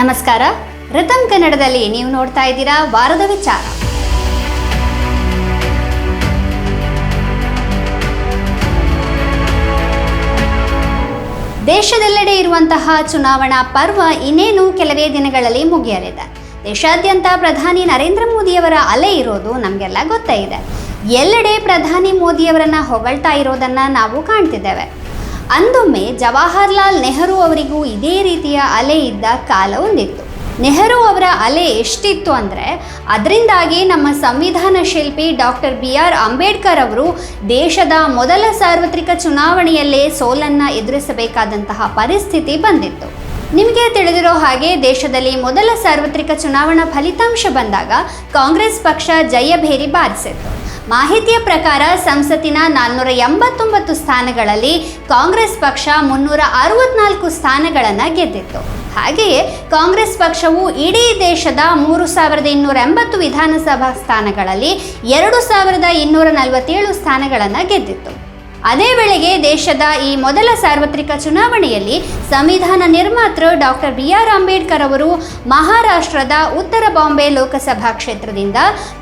ನಮಸ್ಕಾರ. ರಿತಮ್ ಕನ್ನಡದಲ್ಲಿ ನೀವು ನೋಡ್ತಾ ಇದ್ದೀರಾ ವಾರದ ವಿಚಾರ. ದೇಶದೆಲ್ಲೆಡೆ ಇರುವಂತಹ ಚುನಾವಣಾ ಪರ್ವ ಇನ್ನೇನು ಕೆಲವೇ ದಿನಗಳಲ್ಲಿ ಮುಗಿಯಲಿದೆ. ದೇಶಾದ್ಯಂತ ಪ್ರಧಾನಿ ನರೇಂದ್ರ ಮೋದಿಯವರ ಅಲೆ ಇರೋದು ನಮಗೆಲ್ಲ ಗೊತ್ತೇ ಇದೆ. ಎಲ್ಲೆಡೆ ಪ್ರಧಾನಿ ಮೋದಿಯವರನ್ನ ಹೊಗಳ್ತಾ ಇರೋದನ್ನ ನಾವು ಕಾಣ್ತಿದ್ದೇವೆ. ಅಂದೊಮ್ಮೆ ಜವಾಹರ್ಲಾಲ್ ನೆಹರು ಅವರಿಗೂ ಇದೇ ರೀತಿಯ ಅಲೆ ಇದ್ದ ಕಾಲ ಒಂದಿತ್ತು. ನೆಹರು ಅವರ ಅಲೆ ಎಷ್ಟಿತ್ತು ಅಂದರೆ, ಅದರಿಂದಾಗಿ ನಮ್ಮ ಸಂವಿಧಾನ ಶಿಲ್ಪಿ ಡಾಕ್ಟರ್ ಬಿ ಆರ್ ಅಂಬೇಡ್ಕರ್ ಅವರು ದೇಶದ ಮೊದಲ ಸಾರ್ವತ್ರಿಕ ಚುನಾವಣೆಯಲ್ಲೇ ಸೋಲನ್ನು ಎದುರಿಸಬೇಕಾದಂತಹ ಪರಿಸ್ಥಿತಿ ಬಂದಿತ್ತು. ನಿಮಗೆ ತಿಳಿದಿರೋ ಹಾಗೆ ದೇಶದಲ್ಲಿ ಮೊದಲ ಸಾರ್ವತ್ರಿಕ ಚುನಾವಣಾ ಫಲಿತಾಂಶ ಬಂದಾಗ ಕಾಂಗ್ರೆಸ್ ಪಕ್ಷ ಜಯಭೇರಿ ಬಾರಿಸಿತ್ತು. ಮಾಹಿತಿಯ ಪ್ರಕಾರ ಸಂಸತ್ತಿನ ನಾನ್ನೂರ ಎಂಬತ್ತೊಂಬತ್ತು ಸ್ಥಾನಗಳಲ್ಲಿ ಕಾಂಗ್ರೆಸ್ ಪಕ್ಷ ಮುನ್ನೂರ ಅರವತ್ನಾಲ್ಕು ಸ್ಥಾನಗಳನ್ನು ಗೆದ್ದಿತ್ತು. ಹಾಗೆಯೇ ಕಾಂಗ್ರೆಸ್ ಪಕ್ಷವು ಇಡೀ ದೇಶದ ಮೂರು ಸಾವಿರದ ಇನ್ನೂರ ಎಂಬತ್ತು ವಿಧಾನಸಭಾ ಸ್ಥಾನಗಳಲ್ಲಿ ಎರಡು ಸಾವಿರದ ಇನ್ನೂರ ನಲವತ್ತೇಳು ಸ್ಥಾನಗಳನ್ನು ಗೆದ್ದಿತ್ತು. ಅದೇ ವೇಳೆಗೆ ದೇಶದ ಈ ಮೊದಲ ಸಾರ್ವತ್ರಿಕ ಚುನಾವಣೆಯಲ್ಲಿ ಸಂವಿಧಾನ ನಿರ್ಮಾತೃ ಡಾಕ್ಟರ್ ಬಿ ಆರ್ ಅಂಬೇಡ್ಕರ್ ಅವರು ಮಹಾರಾಷ್ಟ್ರದ ಉತ್ತರ ಬಾಂಬೆ ಲೋಕಸಭಾ ಕ್ಷೇತ್ರದಿಂದ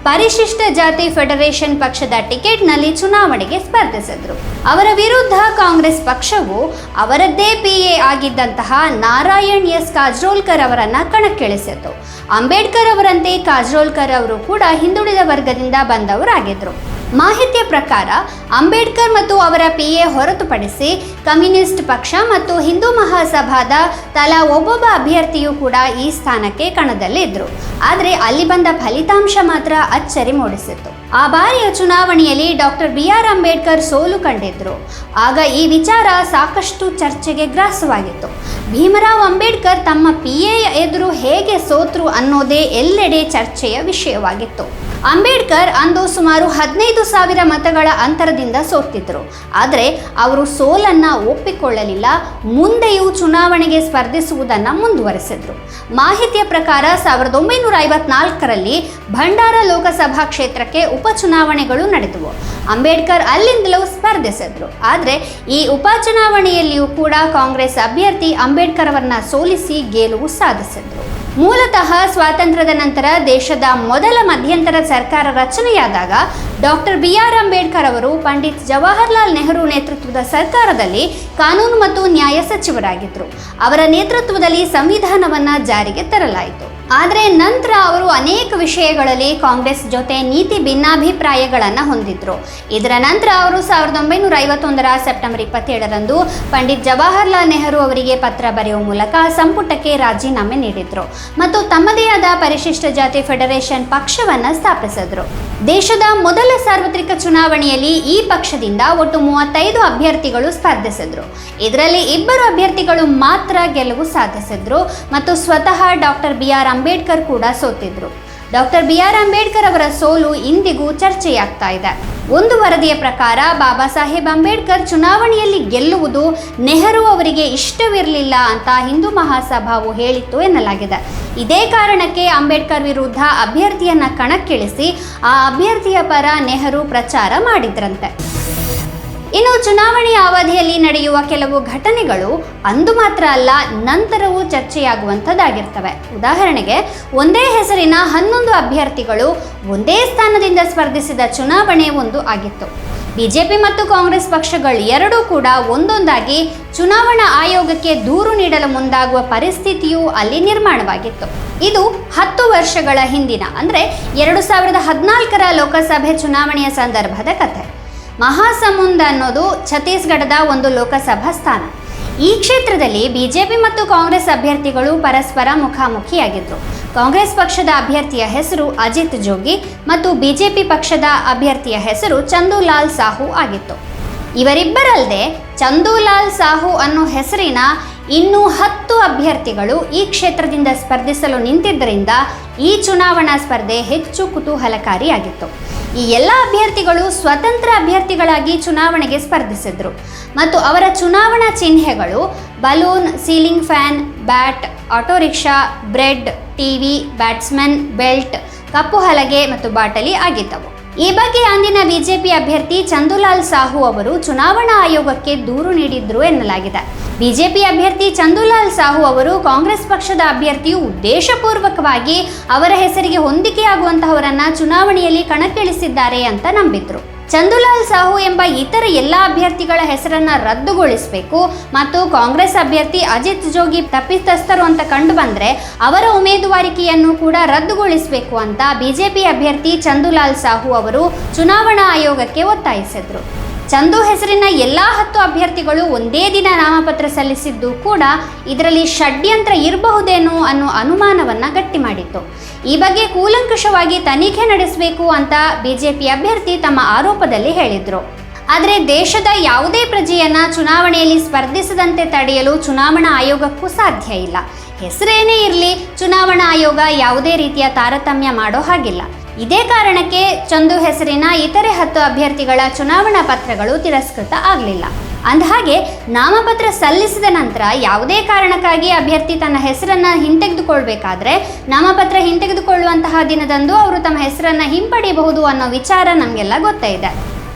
ಪರಿಶಿಷ್ಟ ಜಾತಿ ಫೆಡರೇಷನ್ ಪಕ್ಷದ ಟಿಕೆಟ್ನಲ್ಲಿ ಚುನಾವಣೆಗೆ ಸ್ಪರ್ಧಿಸಿದ್ರು. ಅವರ ವಿರುದ್ಧ ಕಾಂಗ್ರೆಸ್ ಪಕ್ಷವು ಅವರದ್ದೇ ಪಿ ಎ ಆಗಿದ್ದಂತಹ ನಾರಾಯಣ್ ಎಸ್. ಕಾಜ್ರೋಲ್ಕರ್ ಅವರನ್ನ ಕಣಕ್ಕಿಳಿಸಿತು ಅಂಬೇಡ್ಕರ್ ಅವರಂತೆ ಕಾಜ್ರೋಲ್ಕರ್ ಅವರು ಕೂಡ ಹಿಂದುಳಿದ ವರ್ಗದಿಂದ ಬಂದವರಾಗಿದ್ರು. ಮಾಹಿತಿಯ ಪ್ರಕಾರ ಅಂಬೇಡ್ಕರ್ ಮತ್ತು ಅವರ ಪಿ ಎ ಹೊರತುಪಡಿಸಿ ಕಮ್ಯುನಿಸ್ಟ್ ಪಕ್ಷ ಮತ್ತು ಹಿಂದೂ ಮಹಾಸಭಾದ ತಲಾ ಒಬ್ಬೊಬ್ಬ ಅಭ್ಯರ್ಥಿಯೂ ಕೂಡ ಈ ಸ್ಥಾನಕ್ಕೆ ಕಣದಲ್ಲಿದ್ದರು ಆದರೆ ಅಲ್ಲಿ ಬಂದ ಫಲಿತಾಂಶ ಮಾತ್ರ ಅಚ್ಚರಿ ಮೂಡಿಸಿತ್ತು. ಆ ಬಾರಿಯ ಚುನಾವಣೆಯಲ್ಲಿ ಡಾಕ್ಟರ್ ಬಿ ಆರ್ ಅಂಬೇಡ್ಕರ್ ಸೋಲು ಕಂಡಿದ್ರು. ಆಗ ಈ ವಿಚಾರ ಸಾಕಷ್ಟು ಚರ್ಚೆಗೆ ಗ್ರಾಸವಾಗಿತ್ತು. ಭೀಮರಾವ್ ಅಂಬೇಡ್ಕರ್ ತಮ್ಮ ಪಿ ಎ ಎದುರು ಹೇಗೆ ಸೋತರು ಅನ್ನೋದೇ ಎಲ್ಲೆಡೆ ಚರ್ಚೆಯ ವಿಷಯವಾಗಿತ್ತು. ಅಂಬೇಡ್ಕರ್ ಅಂದು ಸುಮಾರು ಹದಿನೈದು ಸಾವಿರ ಮತಗಳ ಅಂತರದಿಂದ ಸೋತಿದ್ರು ಆದರೆ ಅವರು ಸೋಲನ್ನ ಒಪ್ಪಿಕೊಳ್ಳಲಿಲ್ಲ, ಮುಂದೆಯೂ ಚುನಾವಣೆಗೆ ಸ್ಪರ್ಧಿಸುವುದನ್ನು ಮುಂದುವರೆಸಿದ್ರು. ಮಾಹಿತಿಯ ಪ್ರಕಾರ ಸಾವಿರದ ಒಂಬೈನೂರ ಐವತ್ನಾಲ್ಕರಲ್ಲಿ ಭಂಡಾರ ಲೋಕಸಭಾ ಕ್ಷೇತ್ರಕ್ಕೆ ಉಪಚುನಾವಣೆಗಳು ನಡೆದವು. ಅಂಬೇಡ್ಕರ್ ಅಲ್ಲಿಂದಲೂ ಸ್ಪರ್ಧಿಸಿದ್ರು. ಆದರೆ ಈ ಉಪಚುನಾವಣೆಯಲ್ಲಿಯೂ ಕೂಡ ಕಾಂಗ್ರೆಸ್ ಅಭ್ಯರ್ಥಿ ಅಂಬೇಡ್ಕರ್ ಅವರನ್ನ ಸೋಲಿಸಿ ಗೆಲುವು ಸಾಧಿಸಿದ್ರು. ಮೂಲತಃ ಸ್ವಾತಂತ್ರ್ಯದ ನಂತರ ದೇಶದ ಮೊದಲ ಮಧ್ಯಂತರ ಸರ್ಕಾರ ರಚನೆಯಾದಾಗ ಡಾಕ್ಟರ್ ಬಿ ಆರ್ ಅಂಬೇಡ್ಕರ್ ಅವರು ಪಂಡಿತ್ ಜವಾಹರ್ಲಾಲ್ ನೆಹರು ನೇತೃತ್ವದ ಸರ್ಕಾರದಲ್ಲಿ ಕಾನೂನು ಮತ್ತು ನ್ಯಾಯ ಸಚಿವರಾಗಿದ್ದರು. ಅವರ ನೇತೃತ್ವದಲ್ಲಿ ಸಂವಿಧಾನವನ್ನು ಜಾರಿಗೆ ತರಲಾಯಿತು. ಆದರೆ ನಂತರ ಅವರು ಅನೇಕ ವಿಷಯಗಳಲ್ಲಿ ಕಾಂಗ್ರೆಸ್ ಜೊತೆ ನೀತಿ ಭಿನ್ನಾಭಿಪ್ರಾಯಗಳನ್ನು ಹೊಂದಿದ್ರು. ಇದರ ನಂತರ ಅವರು ಸಾವಿರದ ಒಂಬೈನೂರ ಐವತ್ತೊಂದರ ಸೆಪ್ಟೆಂಬರ್ ಇಪ್ಪತ್ತೇಳರಂದು ಪಂಡಿತ್ ಜವಾಹರ್ಲಾಲ್ ನೆಹರು ಅವರಿಗೆ ಪತ್ರ ಬರೆಯುವ ಮೂಲಕ ಸಂಪುಟಕ್ಕೆ ರಾಜೀನಾಮೆ ನೀಡಿದರು ಮತ್ತು ತಮ್ಮದೇ ಆದ ಪರಿಶಿಷ್ಟ ಜಾತಿ ಫೆಡರೇಷನ್ ಪಕ್ಷವನ್ನು ಸ್ಥಾಪಿಸಿದ್ರು. ದೇಶದ ಮೊದಲ ಸಾರ್ವತ್ರಿಕ ಚುನಾವಣೆಯಲ್ಲಿ ಈ ಪಕ್ಷದಿಂದ ಒಟ್ಟು ಮೂವತ್ತೈದು ಅಭ್ಯರ್ಥಿಗಳು ಸ್ಪರ್ಧಿಸಿದ್ರು. ಇದರಲ್ಲಿ ಇಬ್ಬರು ಅಭ್ಯರ್ಥಿಗಳು ಮಾತ್ರ ಗೆಲುವು ಸಾಧಿಸಿದ್ರು ಮತ್ತು ಸ್ವತಃ ಡಾಕ್ಟರ್ ಬಿ ಆರ್ ಅಂಬೇಡ್ಕರ್ ಕೂಡ ಸೋತಿದ್ರು. ಡಾಕ್ಟರ್ ಬಿ ಆರ್ ಅಂಬೇಡ್ಕರ್ ಅವರ ಸೋಲು ಇಂದಿಗೂ ಚರ್ಚೆಯಾಗ್ತಾ ಇದೆ. ಒಂದು ವರದಿಯ ಪ್ರಕಾರ ಬಾಬಾ ಸಾಹೇಬ್ ಅಂಬೇಡ್ಕರ್ ಚುನಾವಣೆಯಲ್ಲಿ ಗೆಲ್ಲುವುದು ನೆಹರು ಅವರಿಗೆ ಇಷ್ಟವಿರಲಿಲ್ಲ ಅಂತ ಹಿಂದೂ ಮಹಾಸಭಾವು ಹೇಳಿತ್ತು ಎನ್ನಲಾಗಿದೆ. ಇದೇ ಕಾರಣಕ್ಕೆ ಅಂಬೇಡ್ಕರ್ ವಿರುದ್ಧ ಅಭ್ಯರ್ಥಿಯನ್ನ ಕಣಕ್ಕಿಳಿಸಿ ಆ ಅಭ್ಯರ್ಥಿಯ ಪರ ನೆಹರು ಪ್ರಚಾರ ಮಾಡಿದ್ರಂತೆ. ಇನ್ನು ಚುನಾವಣೆಯ ಅವಧಿಯಲ್ಲಿ ಕೆಲವು ಘಟನೆಗಳು ಅಂದು ಮಾತ್ರ ಅಲ್ಲ, ನಂತರವೂ ಚರ್ಚೆಯಾಗುವಂಥದ್ದಾಗಿರ್ತವೆ. ಉದಾಹರಣೆಗೆ, ಒಂದೇ ಹೆಸರಿನ ಹನ್ನೊಂದು ಅಭ್ಯರ್ಥಿಗಳು ಒಂದೇ ಸ್ಥಾನದಿಂದ ಸ್ಪರ್ಧಿಸಿದ ಚುನಾವಣೆ ಒಂದು ಆಗಿತ್ತು. ಬಿಜೆಪಿ ಮತ್ತು ಕಾಂಗ್ರೆಸ್ ಪಕ್ಷಗಳು ಎರಡೂ ಕೂಡ ಒಂದೊಂದಾಗಿ ಚುನಾವಣಾ ಆಯೋಗಕ್ಕೆ ದೂರು ನೀಡಲು ಮುಂದಾಗುವ ಪರಿಸ್ಥಿತಿಯೂ ಅಲ್ಲಿ ನಿರ್ಮಾಣವಾಗಿತ್ತು. ಇದು ಹತ್ತು ವರ್ಷಗಳ ಹಿಂದಿನ, ಅಂದರೆ ಎರಡು ಸಾವಿರದ ಹದಿನಾಲ್ಕರ ಲೋಕಸಭೆ ಚುನಾವಣೆಯ ಸಂದರ್ಭದ ಕಥೆ. ಮಹಾಸಮುಂದ್ ಅನ್ನೋದು ಛತ್ತೀಸ್ಗಢದ ಒಂದು ಲೋಕಸಭಾ ಸ್ಥಾನ. ಈ ಕ್ಷೇತ್ರದಲ್ಲಿ ಬಿಜೆಪಿ ಮತ್ತು ಕಾಂಗ್ರೆಸ್ ಅಭ್ಯರ್ಥಿಗಳು ಪರಸ್ಪರ ಮುಖಾಮುಖಿಯಾಗಿದ್ದರು ಕಾಂಗ್ರೆಸ್ ಪಕ್ಷದ ಅಭ್ಯರ್ಥಿಯ ಹೆಸರು ಅಜಿತ್ ಜೋಗಿ ಮತ್ತು ಬಿಜೆಪಿ ಪಕ್ಷದ ಅಭ್ಯರ್ಥಿಯ ಹೆಸರು ಚಂದುಲಾಲ್ ಸಾಹು ಆಗಿತ್ತು. ಇವರಿಬ್ಬರಲ್ಲದೆ ಚಂದುಲಾಲ್ ಸಾಹು ಅನ್ನೋ ಹೆಸರಿನ ಇನ್ನೂ ಹತ್ತು ಅಭ್ಯರ್ಥಿಗಳು ಈ ಕ್ಷೇತ್ರದಿಂದ ಸ್ಪರ್ಧಿಸಲು ನಿಂತಿದ್ದರಿಂದ ಈ ಚುನಾವಣಾ ಸ್ಪರ್ಧೆ ಹೆಚ್ಚು ಕುತೂಹಲಕಾರಿಯಾಗಿತ್ತು. ಈ ಎಲ್ಲ ಅಭ್ಯರ್ಥಿಗಳು ಸ್ವತಂತ್ರ ಅಭ್ಯರ್ಥಿಗಳಾಗಿ ಚುನಾವಣೆಗೆ ಸ್ಪರ್ಧಿಸಿದ್ರು. ಮತ್ತು ಅವರ ಚುನಾವಣಾ ಚಿಹ್ನೆಗಳು balloon, ceiling fan, bat, auto rickshaw, bread, TV, batsman, belt, ಕಪ್ಪು ಹಲಗೆ ಮತ್ತು ಬಾಟಲಿ ಆಗಿದ್ದವು. ಈ ಬಗ್ಗೆ ಅಂದಿನ ಬಿಜೆಪಿ ಅಭ್ಯರ್ಥಿ ಚಂದುಲಾಲ್ ಸಾಹು ಅವರು ಚುನಾವಣಾ ಆಯೋಗಕ್ಕೆ ದೂರು ನೀಡಿದ್ರು ಎನ್ನಲಾಗಿದೆ. ಬಿಜೆಪಿ ಅಭ್ಯರ್ಥಿ ಚಂದುಲಾಲ್ ಸಾಹು ಅವರು ಕಾಂಗ್ರೆಸ್ ಪಕ್ಷದ ಅಭ್ಯರ್ಥಿಯು ಉದ್ದೇಶಪೂರ್ವಕವಾಗಿ ಅವರ ಹೆಸರಿಗೆ ಹೊಂದಿಕೆಯಾಗುವಂತಹವರನ್ನ ಚುನಾವಣೆಯಲ್ಲಿ ಕಣಕ್ಕಿಳಿಸಿದ್ದಾರೆ ಅಂತ ನಂಬಿದ್ರು. ಚಂದುಲಾಲ್ ಸಾಹು ಎಂಬ ಇತರ ಎಲ್ಲ ಅಭ್ಯರ್ಥಿಗಳ ಹೆಸರನ್ನ ರದ್ದುಗೊಳಿಸಬೇಕು. ಮತ್ತು ಕಾಂಗ್ರೆಸ್ ಅಭ್ಯರ್ಥಿ ಅಜಿತ್ ಜೋಗಿ ತಪ್ಪಿತಸ್ಥರು ಅಂತ ಕಂಡು ಬಂದ್ರೆ ಅವರ ಉಮೇದುವಾರಿಕೆಯನ್ನು ಕೂಡ ರದ್ದುಗೊಳಿಸಬೇಕು ಅಂತ ಬಿಜೆಪಿ ಅಭ್ಯರ್ಥಿ ಚಂದುಲಾಲ್ ಸಾಹು ಅವರು ಚುನಾವಣಾ ಆಯೋಗಕ್ಕೆ ಒತ್ತಾಯಿಸಿದ್ರು. ಚಂದು ಹೆಸರಿನ ಎಲ್ಲಾ ಹತ್ತು ಅಭ್ಯರ್ಥಿಗಳು ಒಂದೇ ದಿನ ನಾಮಪತ್ರ ಸಲ್ಲಿಸಿದ್ದು ಕೂಡ ಇದರಲ್ಲಿ ಷಡ್ಯಂತ್ರ ಇರಬಹುದೇನೋ ಅನ್ನೋ ಅನುಮಾನವನ್ನು ಗಟ್ಟಿ ಮಾಡಿತ್ತು. ಈ ಬಗ್ಗೆ ಕೂಲಂಕಷವಾಗಿ ತನಿಖೆ ನಡೆಸಬೇಕು ಅಂತ ಬಿಜೆಪಿ ಅಭ್ಯರ್ಥಿ ತಮ್ಮ ಆರೋಪದಲ್ಲಿ ಹೇಳಿದರು. ಆದರೆ ದೇಶದ ಯಾವುದೇ ಪ್ರಜೆಯನ್ನ ಚುನಾವಣೆಯಲ್ಲಿ ಸ್ಪರ್ಧಿಸದಂತೆ ತಡೆಯಲು ಚುನಾವಣಾ ಆಯೋಗಕ್ಕೂ ಸಾಧ್ಯ ಇಲ್ಲ. ಹೆಸರೇನೇ ಇರಲಿ, ಚುನಾವಣಾ ಆಯೋಗ ಯಾವುದೇ ರೀತಿಯ ತಾರತಮ್ಯ ಮಾಡೋ ಹಾಗಿಲ್ಲ. ಇದೇ ಕಾರಣಕ್ಕೆ ಚಂದು ಹೆಸರಿನ ಇತರೆ ಹತ್ತು ಅಭ್ಯರ್ಥಿಗಳ ಚುನಾವಣಾ ಪತ್ರಗಳು ತಿರಸ್ಕೃತ ಆಗಲಿಲ್ಲ. ಅಂದಹಾಗೆ, ನಾಮಪತ್ರ ಸಲ್ಲಿಸಿದ ನಂತರ ಯಾವುದೇ ಕಾರಣಕ್ಕಾಗಿ ಅಭ್ಯರ್ಥಿ ತನ್ನ ಹೆಸರನ್ನ ಹಿಂತೆಗೆದುಕೊಳ್ಬೇಕಾದ್ರೆ ನಾಮಪತ್ರ ಹಿಂತೆಗೆದುಕೊಳ್ಳುವಂತಹ ದಿನದಂದು ಅವರು ತಮ್ಮ ಹೆಸರನ್ನ ಹಿಂಪಡೆಯಬಹುದು ಅನ್ನೋ ವಿಚಾರ ನಮಗೆಲ್ಲ ಗೊತ್ತೇ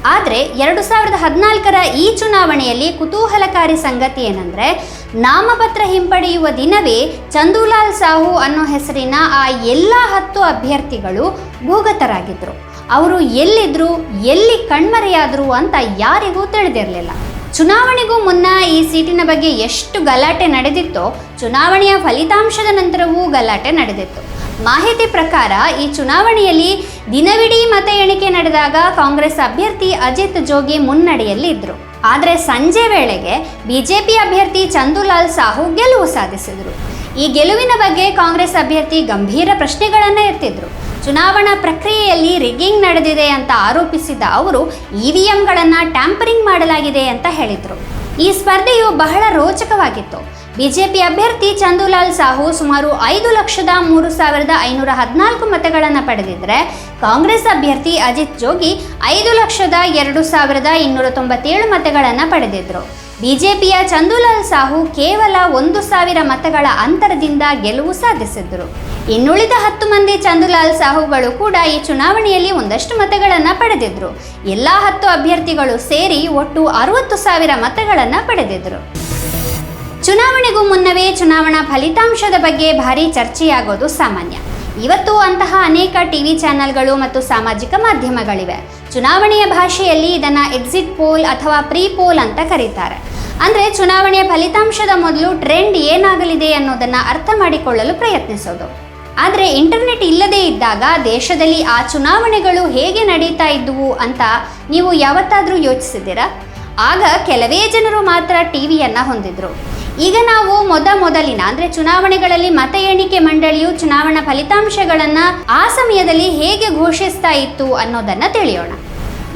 ಆದರೆ, ಎರಡು ಸಾವಿರದ ಹದಿನಾಲ್ಕರ ಈ ಚುನಾವಣೆಯಲ್ಲಿ ಕುತೂಹಲಕಾರಿ ಸಂಗತಿ ಏನಂದ್ರೆ ನಾಮಪತ್ರ ಹಿಂಪಡೆಯುವ ದಿನವೇ ಚಂದೂಲಾಲ್ ಸಾಹು ಅನ್ನೋ ಹೆಸರಿನ ಆ ಎಲ್ಲ ಹತ್ತು ಅಭ್ಯರ್ಥಿಗಳು ಭೂಗತರಾಗಿದ್ದರು ಅವರು ಎಲ್ಲಿದ್ರು, ಎಲ್ಲಿ ಕಣ್ಮರೆಯಾದರು ಅಂತ ಯಾರಿಗೂ ತಿಳಿದಿರಲಿಲ್ಲ. ಚುನಾವಣೆಗೂ ಮುನ್ನ ಈ ಸೀಟಿನ ಬಗ್ಗೆ ಎಷ್ಟು ಗಲಾಟೆ ನಡೆದಿತ್ತೋ, ಚುನಾವಣೆಯ ಫಲಿತಾಂಶದ ನಂತರವೂ ಗಲಾಟೆ ನಡೆದಿತ್ತು. ಮಾಹಿತಿ ಪ್ರಕಾರ, ಈ ಚುನಾವಣೆಯಲ್ಲಿ ದಿನವಿಡೀ ಮತ ಎಣಿಕೆ ನಡೆದಾಗ ಕಾಂಗ್ರೆಸ್ ಅಭ್ಯರ್ಥಿ ಅಜಿತ್ ಜೋಗಿ ಮುನ್ನಡೆಯಲ್ಲಿ ಇದ್ರು ಆದರೆ ಸಂಜೆ ವೇಳೆಗೆ ಬಿಜೆಪಿ ಅಭ್ಯರ್ಥಿ ಚಂದುಲಾಲ್ ಸಾಹು ಗೆಲುವು ಸಾಧಿಸಿದರು. ಈ ಗೆಲುವಿನ ಬಗ್ಗೆ ಕಾಂಗ್ರೆಸ್ ಅಭ್ಯರ್ಥಿ ಗಂಭೀರ ಪ್ರಶ್ನೆಗಳನ್ನು ಎತ್ತಿದ್ರು. ಚುನಾವಣಾ ಪ್ರಕ್ರಿಯೆಯಲ್ಲಿ ರಿಗ್ಗಿಂಗ್ ನಡೆದಿದೆ ಅಂತ ಆರೋಪಿಸಿದ ಅವರು ಇ ವಿ ಎಂಗಳನ್ನು ಟ್ಯಾಂಪರಿಂಗ್ ಮಾಡಲಾಗಿದೆ ಅಂತ ಹೇಳಿದರು. ಈ ಸ್ಪರ್ಧೆಯು ಬಹಳ ರೋಚಕವಾಗಿತ್ತು. ಬಿಜೆಪಿ ಅಭ್ಯರ್ಥಿ ಚಂದುಲಾಲ್ ಸಾಹು ಸುಮಾರು ಐದು ಲಕ್ಷದ ಮೂರು ಸಾವಿರದ ಐನೂರ ಹದಿನಾಲ್ಕು ಮತಗಳನ್ನು ಪಡೆದಿದ್ದರೆ ಕಾಂಗ್ರೆಸ್ ಅಭ್ಯರ್ಥಿ ಅಜಿತ್ ಜೋಗಿ ಐದು ಲಕ್ಷದ ಎರಡು ಸಾವಿರದ ಇನ್ನೂರ ತೊಂಬತ್ತೇಳು ಮತಗಳನ್ನು ಪಡೆದಿದ್ದರು ಬಿಜೆಪಿಯ ಚಂದುಲಾಲ್ ಸಾಹು ಕೇವಲ ಒಂದು ಸಾವಿರ ಮತಗಳ ಅಂತರದಿಂದ ಗೆಲುವು ಸಾಧಿಸಿದರು. ಇನ್ನುಳಿದ ಹತ್ತು ಮಂದಿ ಚಂದುಲಾಲ್ ಸಾಹುಗಳು ಕೂಡ ಈ ಚುನಾವಣೆಯಲ್ಲಿ ಒಂದಷ್ಟು ಮತಗಳನ್ನು ಪಡೆದಿದ್ದರು ಎಲ್ಲ ಹತ್ತು ಅಭ್ಯರ್ಥಿಗಳು ಸೇರಿ ಒಟ್ಟು ಅರವತ್ತು ಸಾವಿರ ಮತಗಳನ್ನು ಪಡೆದಿದ್ರು. ಚುನಾವಣೆಗೂ ಮುನ್ನವೇ ಚುನಾವಣಾ ಫಲಿತಾಂಶದ ಬಗ್ಗೆ ಭಾರಿ ಚರ್ಚೆಯಾಗೋದು ಸಾಮಾನ್ಯ. ಇವತ್ತು ಅಂತಹ ಅನೇಕ ಟಿವಿ ಚಾನೆಲ್ಗಳು ಮತ್ತು ಸಾಮಾಜಿಕ ಮಾಧ್ಯಮಗಳಿವೆ. ಚುನಾವಣೆಯ ಭಾಷೆಯಲ್ಲಿ ಇದನ್ನು ಎಕ್ಸಿಟ್ ಪೋಲ್ ಅಥವಾ ಪ್ರೀ ಪೋಲ್ ಅಂತ ಕರೀತಾರೆ. ಅಂದರೆ ಚುನಾವಣೆಯ ಫಲಿತಾಂಶದ ಮೊದಲು ಟ್ರೆಂಡ್ ಏನಾಗಲಿದೆ ಅನ್ನೋದನ್ನು ಅರ್ಥ ಮಾಡಿಕೊಳ್ಳಲು ಪ್ರಯತ್ನಿಸೋದು. ಆದರೆ ಇಂಟರ್ನೆಟ್ ಇಲ್ಲದೇ ಇದ್ದಾಗ ದೇಶದಲ್ಲಿ ಆ ಚುನಾವಣೆಗಳು ಹೇಗೆ ನಡೀತಾ ಇದ್ದುವು ಅಂತ ನೀವು ಯಾವತ್ತಾದರೂ ಯೋಚಿಸಿದ್ದೀರಾ? ಆಗ ಕೆಲವೇ ಜನರು ಮಾತ್ರ ಟಿವಿಯನ್ನು ಹೊಂದಿದ್ರು. ಈಗ ನಾವು ಮೊದ ಮೊದಲಿನ, ಅಂದ್ರೆ ಚುನಾವಣೆಗಳಲ್ಲಿ ಮತ ಎಣಿಕೆ ಮಂಡಳಿಯು ಚುನಾವಣಾ ಫಲಿತಾಂಶಗಳನ್ನು ಆ ಸಮಯದಲ್ಲಿ ಹೇಗೆ ಘೋಷಿಸ್ತಾ ಇತ್ತು ಅನ್ನೋದನ್ನ ತಿಳಿಯೋಣ.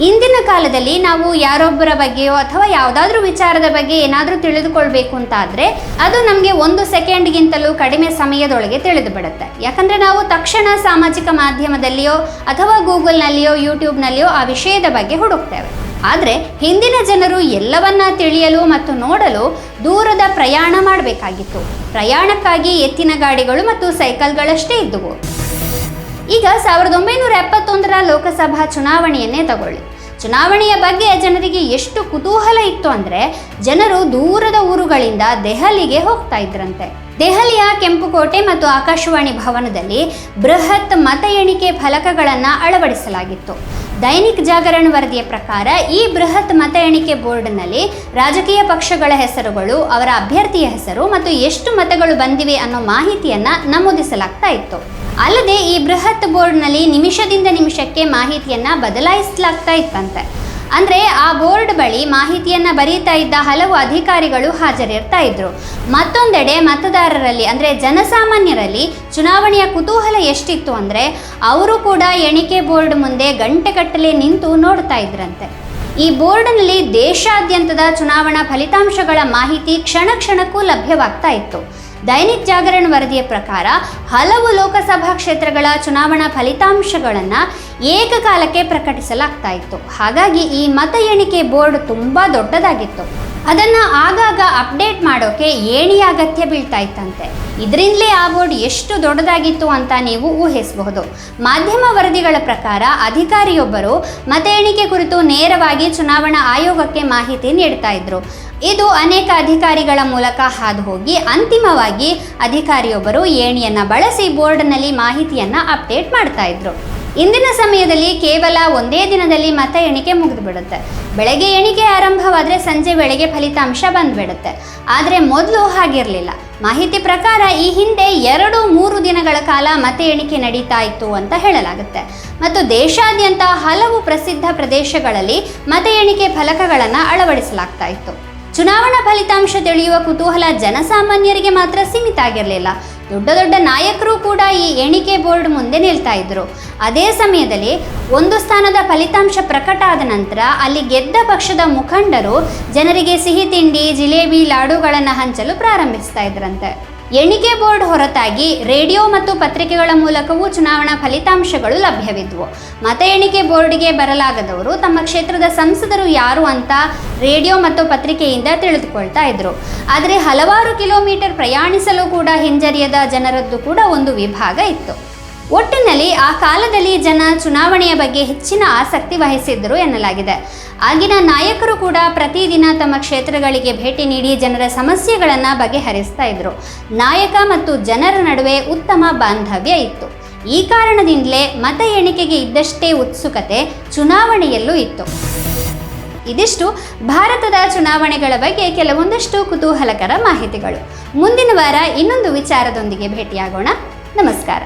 ಇಂದಿನ ಕಾಲದಲ್ಲಿ ನಾವು ಯಾರೊಬ್ಬರ ಬಗ್ಗೆಯೋ ಅಥವಾ ಯಾವುದಾದ್ರೂ ವಿಚಾರದ ಬಗ್ಗೆ ಏನಾದರೂ ತಿಳಿದುಕೊಳ್ಬೇಕು ಅಂತ ಆದರೆ ಅದು ನಮಗೆ ಒಂದು ಸೆಕೆಂಡ್ಗಿಂತಲೂ ಕಡಿಮೆ ಸಮಯದೊಳಗೆ ತಿಳಿದು ಬಿಡುತ್ತೆ ಯಾಕಂದರೆ ನಾವು ತಕ್ಷಣ ಸಾಮಾಜಿಕ ಮಾಧ್ಯಮದಲ್ಲಿಯೋ ಅಥವಾ ಗೂಗಲ್ನಲ್ಲಿಯೋ, ಯೂಟ್ಯೂಬ್ನಲ್ಲಿಯೋ ಆ ವಿಷಯದ ಬಗ್ಗೆ ಹುಡುಕ್ತೇವೆ. ಆದರೆ ಹಿಂದಿನ ಜನರು ಎಲ್ಲವನ್ನ ತಿಳಿಯಲು ಮತ್ತು ನೋಡಲು ದೂರದ ಪ್ರಯಾಣ ಮಾಡಬೇಕಾಗಿತ್ತು. ಪ್ರಯಾಣಕ್ಕಾಗಿ ಎತ್ತಿನ ಗಾಡಿಗಳು ಮತ್ತು ಸೈಕಲ್ಗಳಷ್ಟೇ ಇದ್ದುವು. ಈಗ ಸಾವಿರದ ಒಂಬೈನೂರ ಎಪ್ಪತ್ತೊಂದರ ಲೋಕಸಭಾ ಚುನಾವಣೆಯನ್ನೇ ತಗೊಳ್ಳಿ. ಚುನಾವಣೆಯ ಬಗ್ಗೆ ಜನರಿಗೆ ಎಷ್ಟು ಕುತೂಹಲ ಇತ್ತು ಅಂದರೆ ಜನರು ದೂರದ ಊರುಗಳಿಂದ ದೆಹಲಿಗೆ ಹೋಗ್ತಾ ಇದ್ರಂತೆ. ದೆಹಲಿಯ ಕೆಂಪುಕೋಟೆ ಮತ್ತು ಆಕಾಶವಾಣಿ ಭವನದಲ್ಲಿ ಬೃಹತ್ ಮತ ಎಣಿಕೆ ಫಲಕಗಳನ್ನು ಅಳವಡಿಸಲಾಗಿತ್ತು. ದೈನಿಕ್ ಜಾಗರಣ ವರದಿಯ ಪ್ರಕಾರ ಈ ಬೃಹತ್ ಮತ ಎಣಿಕೆ ಬೋರ್ಡ್ನಲ್ಲಿ ರಾಜಕೀಯ ಪಕ್ಷಗಳ ಹೆಸರುಗಳು, ಅವರ ಅಭ್ಯರ್ಥಿಯ ಹೆಸರು ಮತ್ತು ಎಷ್ಟು ಮತಗಳು ಬಂದಿವೆ ಅನ್ನೋ ಮಾಹಿತಿಯನ್ನ ನಮೂದಿಸಲಾಗ್ತಾ ಇತ್ತು. ಅಲ್ಲದೆ ಈ ಬೃಹತ್ ಬೋರ್ಡ್ನಲ್ಲಿ ನಿಮಿಷದಿಂದ ನಿಮಿಷಕ್ಕೆ ಮಾಹಿತಿಯನ್ನ ಬದಲಾಯಿಸಲಾಗ್ತಾ ಇತ್ತಂತೆ. ಅಂದ್ರೆ ಆ ಬೋರ್ಡ್ ಬಳಿ ಮಾಹಿತಿಯನ್ನು ಬರೀತಾ ಇದ್ದ ಹಲವು ಅಧಿಕಾರಿಗಳು ಹಾಜರಿರ್ತಾ ಇದ್ರು. ಮತ್ತೊಂದೆಡೆ ಮತದಾರರಲ್ಲಿ, ಅಂದ್ರೆ ಜನಸಾಮಾನ್ಯರಲ್ಲಿ ಚುನಾವಣೆಯ ಕುತೂಹಲ ಎಷ್ಟಿತ್ತು ಅಂದ್ರೆ ಅವರು ಕೂಡ ಎಣಿಕೆ ಬೋರ್ಡ್ ಮುಂದೆ ಗಂಟೆಗಟ್ಟಲೆ ನಿಂತು ನೋಡ್ತಾ ಇದ್ರಂತೆ. ಈ ಬೋರ್ಡ್ನಲ್ಲಿ ದೇಶಾದ್ಯಂತದ ಚುನಾವಣಾ ಫಲಿತಾಂಶಗಳ ಮಾಹಿತಿ ಕ್ಷಣ ಕ್ಷಣಕ್ಕೂ ಲಭ್ಯವಾಗ್ತಾ ಇತ್ತು. ದೈನಿಕ್ ಜಾಗರಣ ವರದಿಯ ಪ್ರಕಾರ ಹಲವು ಲೋಕಸಭಾ ಕ್ಷೇತ್ರಗಳ ಚುನಾವಣಾ ಫಲಿತಾಂಶಗಳನ್ನು ಏಕಕಾಲಕ್ಕೆ ಪ್ರಕಟಿಸಲಾಗ್ತಾ ಇತ್ತು. ಹಾಗಾಗಿ ಈ ಮತ ಎಣಿಕೆ ಬೋರ್ಡ್ ತುಂಬ ದೊಡ್ಡದಾಗಿತ್ತು. ಅದನ್ನು ಆಗಾಗ ಅಪ್ಡೇಟ್ ಮಾಡೋಕ್ಕೆ ಏಣಿ ಅಗತ್ಯ ಬೀಳ್ತಾ ಇತ್ತಂತೆ ಇದರಿಂದಲೇ ಆ ಬೋರ್ಡ್ ಎಷ್ಟು ದೊಡ್ಡದಾಗಿತ್ತು ಅಂತ ನೀವು ಊಹಿಸಬಹುದು. ಮಾಧ್ಯಮ ವರದಿಗಳ ಪ್ರಕಾರ ಅಧಿಕಾರಿಯೊಬ್ಬರು ಮತ ಎಣಿಕೆ ಕುರಿತು ನೇರವಾಗಿ ಚುನಾವಣಾ ಆಯೋಗಕ್ಕೆ ಮಾಹಿತಿ ನೀಡ್ತಾ ಇದ್ರು. ಇದು ಅನೇಕ ಅಧಿಕಾರಿಗಳ ಮೂಲಕ ಹಾದು ಹೋಗಿ ಅಂತಿಮವಾಗಿ ಅಧಿಕಾರಿಯೊಬ್ಬರು ಏಣಿಯನ್ನು ಬಳಸಿ ಬೋರ್ಡ್ನಲ್ಲಿ ಮಾಹಿತಿಯನ್ನು ಅಪ್ಡೇಟ್ ಮಾಡ್ತಾ ಇದ್ರು. ಇಂದಿನ ಸಮಯದಲ್ಲಿ ಕೇವಲ ಒಂದೇ ದಿನದಲ್ಲಿ ಮತ ಎಣಿಕೆ ಮುಗಿದು ಬಿಡುತ್ತೆ ಬೆಳಗ್ಗೆ ಎಣಿಕೆ ಆರಂಭವಾದರೆ ಸಂಜೆ ವೇಳೆಗೆ ಫಲಿತಾಂಶ ಬಂದ್ಬಿಡುತ್ತೆ. ಆದರೆ ಮೊದಲು ಹಾಗಿರಲಿಲ್ಲ. ಮಾಹಿತಿ ಪ್ರಕಾರ ಈ ಹಿಂದೆ ಎರಡು ಮೂರು ದಿನಗಳ ಕಾಲ ಮತ ಎಣಿಕೆ ನಡೀತಾ ಇತ್ತು ಅಂತ ಹೇಳಲಾಗುತ್ತೆ. ಮತ್ತು ದೇಶಾದ್ಯಂತ ಹಲವು ಪ್ರಸಿದ್ಧ ಪ್ರದೇಶಗಳಲ್ಲಿ ಮತ ಎಣಿಕೆ ಫಲಕಗಳನ್ನು ಅಳವಡಿಸಲಾಗ್ತಾ ಇತ್ತು. ಚುನಾವಣಾ ಫಲಿತಾಂಶ ತಿಳಿಯುವ ಕುತೂಹಲ ಜನಸಾಮಾನ್ಯರಿಗೆ ಮಾತ್ರ ಸೀಮಿತ ಆಗಿರಲಿಲ್ಲ. ದೊಡ್ಡ ದೊಡ್ಡ ನಾಯಕರು ಕೂಡ ಈ ಎಣಿಕೆ ಬೋರ್ಡ್ ಮುಂದೆ ನಿಲ್ತಾ ಇದ್ರು. ಅದೇ ಸಮಯದಲ್ಲಿ ಒಂದು ಸ್ಥಾನದ ಫಲಿತಾಂಶ ಪ್ರಕಟ ಆದ ನಂತರ ಅಲ್ಲಿ ಗೆದ್ದ ಪಕ್ಷದ ಮುಖಂಡರು ಜನರಿಗೆ ಸಿಹಿ ತಿಂಡಿ, ಜಿಲೇಬಿ, ಲಾಡುಗಳನ್ನು ಹಂಚಲು ಪ್ರಾರಂಭಿಸ್ತಾ ಇದ್ರಂತೆ. ಎಣಿಕೆ ಬೋರ್ಡ್ ಹೊರತಾಗಿ ರೇಡಿಯೋ ಮತ್ತು ಪತ್ರಿಕೆಗಳ ಮೂಲಕವೂ ಚುನಾವಣಾ ಫಲಿತಾಂಶಗಳು ಲಭ್ಯವಿದ್ವು. ಮತ ಎಣಿಕೆ ಬೋರ್ಡ್ಗೆ ಬರಲಾಗದವರು ತಮ್ಮ ಕ್ಷೇತ್ರದ ಸಂಸದರು ಯಾರು ಅಂತ ರೇಡಿಯೋ ಮತ್ತು ಪತ್ರಿಕೆಯಿಂದ ತಿಳಿದುಕೊಳ್ತಾ ಇದ್ರು. ಆದರೆ ಹಲವಾರು ಕಿಲೋಮೀಟರ್ ಪ್ರಯಾಣಿಸಲು ಕೂಡ ಹಿಂಜರಿಯದ ಜನರದ್ದು ಕೂಡ ಒಂದು ವಿಭಾಗ ಇತ್ತು. ಒಟ್ಟಿನಲ್ಲಿ ಆ ಕಾಲದಲ್ಲಿ ಜನ ಚುನಾವಣೆಯ ಬಗ್ಗೆ ಹೆಚ್ಚಿನ ಆಸಕ್ತಿ ವಹಿಸಿದ್ದರು ಎನ್ನಲಾಗಿದೆ. ಆಗಿನ ನಾಯಕರು ಕೂಡ ಪ್ರತಿದಿನ ತಮ್ಮ ಕ್ಷೇತ್ರಗಳಿಗೆ ಭೇಟಿ ನೀಡಿ ಜನರ ಸಮಸ್ಯೆಗಳನ್ನು ಬಗೆಹರಿಸ್ತಾ ಇದ್ರು. ನಾಯಕ ಮತ್ತು ಜನರ ನಡುವೆ ಉತ್ತಮ ಬಾಂಧವ್ಯ ಇತ್ತು. ಈ ಕಾರಣದಿಂದಲೇ ಮತ ಎಣಿಕೆಗೆ ಇದ್ದಷ್ಟೇ ಉತ್ಸುಕತೆ ಚುನಾವಣೆಯಲ್ಲೂ ಇತ್ತು. ಇದಿಷ್ಟು ಭಾರತದ ಚುನಾವಣೆಗಳ ಬಗ್ಗೆ ಕೆಲವೊಂದಷ್ಟು ಕುತೂಹಲಕರ ಮಾಹಿತಿಗಳು. ಮುಂದಿನ ವಾರ ಇನ್ನೊಂದು ವಿಚಾರದೊಂದಿಗೆ ಭೇಟಿಯಾಗೋಣ. ನಮಸ್ಕಾರ.